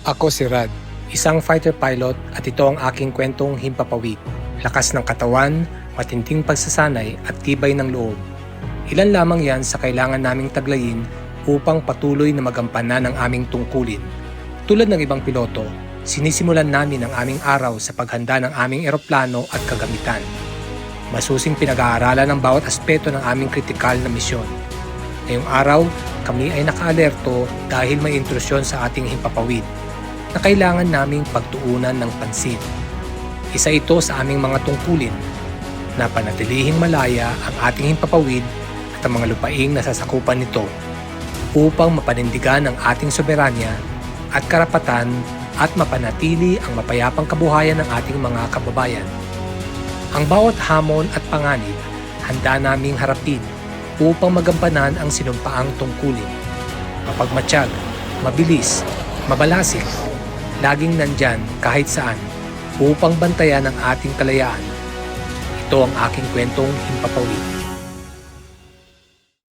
Ako si Rad, isang fighter pilot at ito ang aking kwentong himpapawid. Lakas ng katawan, matinding pagsasanay at tibay ng loob. Ilan lamang yan sa kailangan naming taglayin upang patuloy na magampanan ang aming tungkulin. Tulad ng ibang piloto, sinisimulan namin ang aming araw sa paghanda ng aming eroplano at kagamitan. Masusing pinag-aaralan ng bawat aspeto ng aming kritikal na misyon. Ngayong araw, kami ay nakaalerto dahil may intrusyon sa ating himpapawid na kailangan naming pagtuunan ng pansin. Isa ito sa aming mga tungkulin na panatilihing malaya ang ating himpapawid at ang mga lupaing nasasakupan nito upang mapanindigan ang ating soberanya at karapatan at mapanatili ang mapayapang kabuhayan ng ating mga kababayan. Ang bawat hamon at panganib, handa naming harapin upang magampanan ang sinumpaang tungkulin. Mapagmatsyag, mabilis, mabalasik, laging nandyan kahit saan upang bantayan ang ating kalayaan. Ito ang aking kwentong himpapawid.